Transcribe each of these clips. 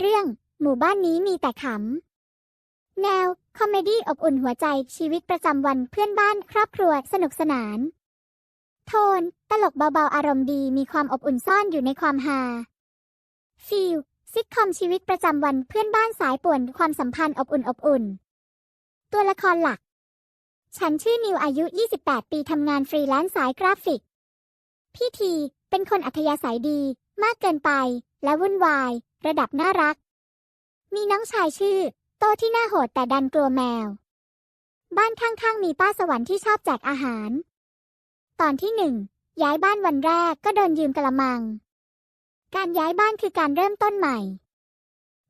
เรื่อง หมู่บ้านนี้มีแต่ขำ แนว คอมเมดี้อบอุ่นหัวใจชีวิตประจำวันเพื่อนบ้านครอบครัวสนุกสนาน โทน ตลกเบาๆ อารมณ์ดีมีความอบอุ่นซ่อนอยู่ในความฮาฟีลซิทคอมชีวิตประจำวันเพื่อนบ้านสายป่วนความสัมพันธ์อบอุ่นอบอุ่น ตัวละครหลัก ฉันชื่อนิวอายุ 28 ปีทำงานฟรีแลนซ์สายกราฟิก พี่ที เป็นคนอัธยาศัยดี มากเกินไป และวุ่นวาย ระดับน่ารัก มีน้องชายชื่อ โตที่น่าโหดแต่ดันกลัวแมว บ้านข้างๆ มีป้าสวรรค์ที่ชอบแจกอาหาร ตอนที่หนึ่งย้ายบ้านวันแรกก็โดนยืมกระมัง การย้ายบ้านคือการเริ่มต้นใหม่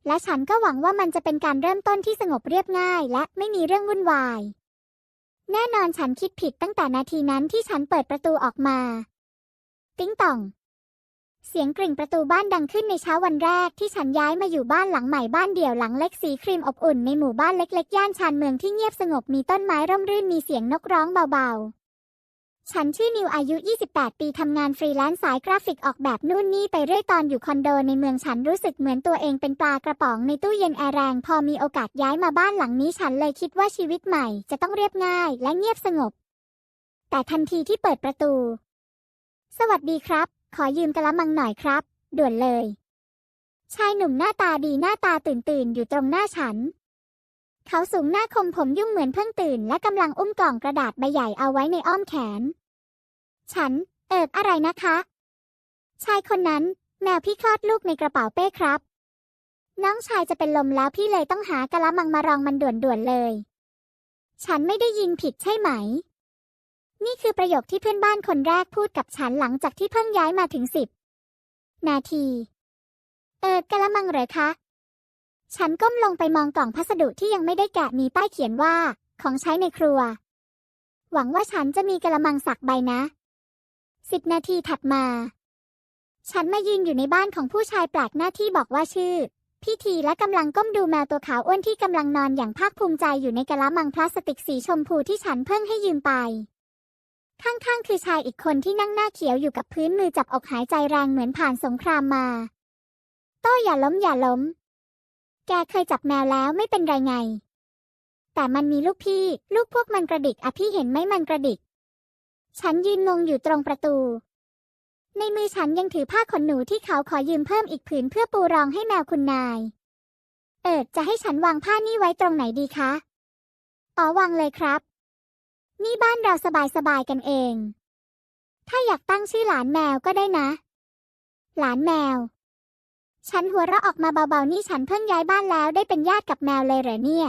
และฉันก็หวังว่ามันจะเป็นการเริ่มต้นที่สงบเรียบง่าย และไม่มีเรื่องวุ่นวาย แน่นอนฉันคิดผิดตั้งแต่นาทีนั้นที่ฉันเปิดประตูออกมา ติ้งต่อง เสียงกริ่งประตูบ้านดังขึ้นในเช้าวันแรกที่ฉันย้ายมาอยู่บ้านหลังใหม่บ้านเดี่ยวหลังเล็กสีครีมอบอุ่นในหมู่บ้านเล็กๆ ย่านชานเมืองที่เงียบสงบมีต้นไม้ร่มรื่นมีเสียงนกร้องเบาๆ ฉันชื่อนิวอายุ 28 ปีทำงานฟรีแลนซ์สายกราฟิกออกแบบนู่นนี่ไปเรื่อยตอนอยู่คอนโดในเมืองฉันรู้สึกเหมือนตัวเองเป็นปลากระป๋องในตู้เย็นแอร์แรงพอมีโอกาสย้ายมาบ้านหลังนี้ฉันเลยคิดว่าชีวิตใหม่จะต้องเรียบง่ายและเงียบสงบ แต่ทันทีที่เปิดประตู สวัสดีครับ ขอยืมกระมังหน่อยครับ ด่วนเลย ชายหนุ่มหน้าตาดีหน้าตาตื่นตื่นอยู่ตรงหน้าฉัน เขาสูงหน้าคมผมยุ่งเหมือนเพิ่งตื่น และกำลังอุ้มกล่องกระดาษใบใหญ่เอาไว้ในอ้อมแขน ฉัน เอิบอะไรนะคะ ชายคนนั้น แมวพี่คลอดลูกในกระเป๋าเป้ครับ น้องชายจะเป็นลมแล้วพี่เลยต้องหากระมังมารองมันด่วนๆเลย ฉันไม่ได้ยินผิดใช่ไหม นี่คือประโยคที่เพื่อนบ้านคนแรกพูดกับฉันหลังจากที่เพิ่งย้ายมาถึงสิบนาที เออกะละมังเหรอคะ ฉันก้มลงไปมองกล่องพัสดุที่ยังไม่ได้แกะมีป้ายเขียนว่า ของใช้ในครัว หวังว่าฉันจะมีกะละมังสักใบนะสิบนาทีถัดมา ฉันมายืนอยู่ในบ้านของผู้ชายแปลกหน้าที่บอกว่าชื่อ พี่ทีและกำลังก้มดูแมวตัวขาวอ้วนที่กำลังนอนอย่างภาคภูมิใจอยู่ในกะละมังพลาสติกสีชมพูที่ฉันเพิ่งให้ยืมไป ข้างๆ คือชายอีกคนที่นั่งหน้าเขียวอยู่กับพื้นมือจับอกหายใจแรงเหมือนผ่านสงครามมา โต้อย่าล้มอย่าล้ม แกเคยจับแมวแล้วไม่เป็นไรไง แต่มันมีลูกพี่ ลูกพวกมันกระดิกอะพี่เห็นไหมมันกระดิก ฉันยืนงงอยู่ตรงประตู ในมือฉันยังถือผ้าขนหนูที่เขาขอยืมเพิ่มอีกผืนเพื่อปูรองให้แมวคุณนาย เอิดจะให้ฉันวางผ้านี่ไว้ตรงไหนดีคะ อ๋อวางเลยครับ นี่บ้านเราสบายๆกันเอง ถ้าอยากตั้งชื่อหลานแมวก็ได้นะ หลานแมว ฉันหัวเราะออกมาเบาๆนี่ฉันเพิ่งย้ายบ้านแล้วได้เป็นญาติกับแมวเลยเหรอเนี่ย